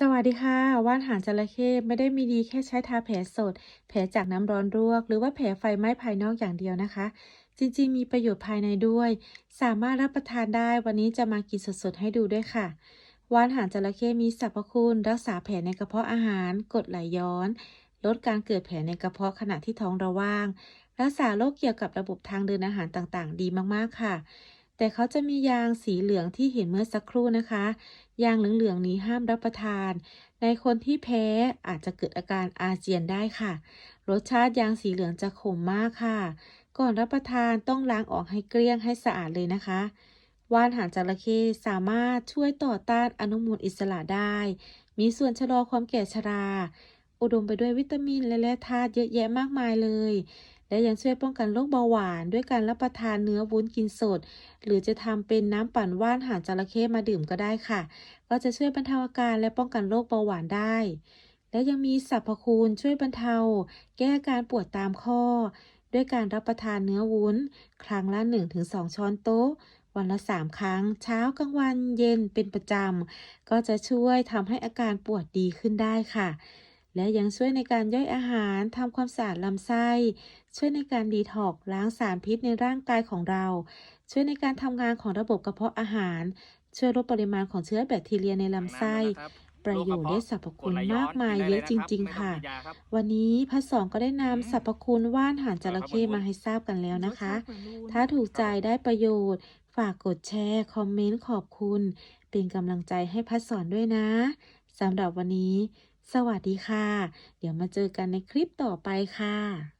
สวัสดีค่ะ ว่านหางจระเข้ไม่ได้มีดีแค่ใช้ทาแผลสด แผลจากน้ำร้อนลวก หรือว่าแผลไฟไหม้ภายนอกอย่างเดียวนะคะ จริงๆ มีประโยชน์ภายในด้วย สามารถรับประทานได้วันนี้จะมากินสดๆ ให้ดูด้วยค่ะ ว่านหางจระเข้มีสรรพคุณ รักษาแผลในกระเพาะอาหาร กดไหลย้อน ลดการเกิดแผลในกระเพาะขณะที่ท้องราว่าง รักษาโรคเกี่ยวกับระบบทางเดินอาหารต่างๆ ดีมากๆค่ะ แต่เขาจะมียางสีเหลืองที่เห็นเมื่อสักครู่นะคะ ยางเหลืองๆนี้ห้ามรับประทาน ในคนที่แพ้อาจจะเกิดอาการอาเจียนได้ค่ะ รสชาติยางสีเหลืองจะขมมากค่ะ ก่อนรับประทานต้องล้างออกให้เกลี้ยงให้สะอาดเลยนะคะว่านหางจระเข้สามารถช่วยต่อต้านอนุมูลอิสระได้ มีส่วนชะลอความแก่ชรา อุดมไปด้วยวิตามินและแร่ธาตุเยอะแยะมากมายเลย และยังช่วยป้องกันโรคเบาหวานด้วยการรับประทานเนื้อวุ้นกินสด หรือจะทำเป็นน้ำปั่นว่านหางจระเข้มาดื่มก็ได้ค่ะ ก็จะช่วยบรรเทาอาการและป้องกันโรคเบาหวานได้ และยังมีสรรพคุณช่วยบรรเทา แก้อาการปวดตามข้อ ด้วยการรับประทานเนื้อวุ้น ครั้งละ 1-2 ช้อนโต๊ะวันละ 3 ครั้ง เช้ากลางวันเย็นเป็นประจำ ก็จะช่วยทำให้อาการปวดดีขึ้นได้ค่ะ และยังช่วยในการย่อยอาหารทำความสะอาดลำไส้ ช่วยในการดีท็อกซ์ล้างสารพิษในร่างกายของเรา ช่วยในการทำงานของระบบกระเพาะอาหาร ช่วยลดปริมาณของเชื้อแบคทีเรียในลำไส้ ประโยชน์และสรรพคุณมากมายเยอะจริง ๆ ค่ะ วันนี้พัดสองก็ได้นำสรรพคุณว่านหางจระเข้มาให้ทราบกันแล้วนะคะ ถ้าถูกใจได้ประโยชน์ ฝากกดแชร์ คอมเมนต์ขอบคุณ เป็นกำลังใจให้พัดสอนด้วยนะสำหรับวันนี้ สวัสดีค่ะ เดี๋ยวมาเจอกันในคลิปต่อไปค่ะ